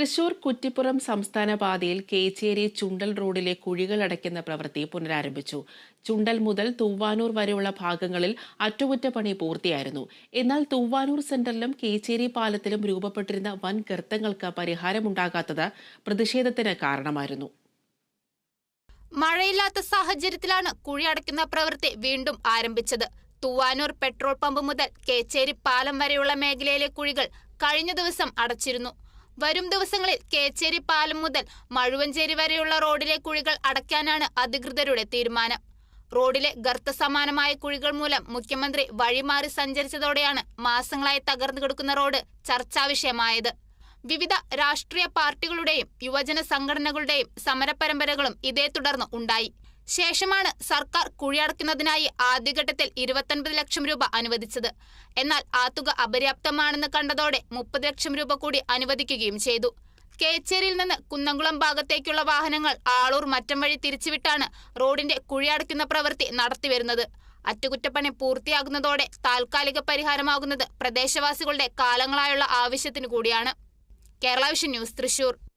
തൃശൂർ കുറ്റിപ്പുറം സംസ്ഥാന പാതയിൽ കേച്ചേരി ചുണ്ടൽ റോഡിലെ കുഴികൾ അടയ്ക്കുന്ന പ്രവൃത്തി പുനരാരംഭിച്ചു. ചുണ്ടൽ മുതൽ തൂവാനൂർ വരെയുള്ള ഭാഗങ്ങളിൽ അറ്റകുറ്റപ്പണി പൂർത്തിയായിരുന്നു. എന്നാൽ തൂവാനൂർ സെന്ററിലും കേച്ചേരി പാലത്തിലും രൂപപ്പെട്ടിരുന്ന വൻ ഗർത്തങ്ങൾക്ക് പരിഹാരമുണ്ടാകാത്തത് പ്രതിഷേധത്തിന് കാരണമായിരുന്നു. മഴയില്ലാത്ത സാഹചര്യത്തിലാണ് കുഴി അടയ്ക്കുന്ന പ്രവൃത്തി വീണ്ടും ആരംഭിച്ചത്. തൂവാനൂർ പെട്രോൾ പമ്പ് മുതൽ കേച്ചേരി പാലം വരെയുള്ള മേഖലയിലെ കുഴികൾ കഴിഞ്ഞ ദിവസം അടച്ചിരുന്നു. വരും ദിവസങ്ങളിൽ കേച്ചേരി പാലം മുതൽ മഴുവഞ്ചേരി വരെയുള്ള റോഡിലെ കുഴികൾ അടയ്ക്കാനാണ് അധികൃതരുടെ തീരുമാനം. റോഡിലെ ഗർത്ത സമാനമായ കുഴികൾ മൂലം മുഖ്യമന്ത്രി വഴിമാറി സഞ്ചരിച്ചതോടെയാണ് മാസങ്ങളായി തകർന്നു കിടക്കുന്ന റോഡ് ചർച്ചാ വിഷയമായത്. വിവിധ രാഷ്ട്രീയ പാർട്ടികളുടെയും യുവജന സംഘടനകളുടെയും സമരപരമ്പരകളും ഇതേ തുടർന്ന് ഉണ്ടായി. ശേഷമാണ് സർക്കാർ കുഴിയടക്കുന്നതിനായി ആദ്യഘട്ടത്തിൽ ഇരുപത്തൊൻപത് ലക്ഷം രൂപ അനുവദിച്ചത്. എന്നാൽ ആ തുക അപര്യാപ്തമാണെന്ന് കണ്ടതോടെ മുപ്പത് ലക്ഷം രൂപ കൂടി അനുവദിക്കുകയും ചെയ്തു. കേച്ചേരിയിൽ നിന്ന് കുന്നംകുളം ഭാഗത്തേക്കുള്ള വാഹനങ്ങൾ ആളൂർ മറ്റം വഴി തിരിച്ചുവിട്ടാണ് റോഡിന്റെ കുഴിയടക്കുന്ന പ്രവൃത്തി നടത്തിവരുന്നത്. അറ്റകുറ്റപ്പണി പൂർത്തിയാകുന്നതോടെ താൽക്കാലിക പരിഹാരമാകുന്നത് പ്രദേശവാസികളുടെ കാലങ്ങളായുള്ള ആവശ്യത്തിനു കൂടിയാണ്. Kerala vision news Thrissur.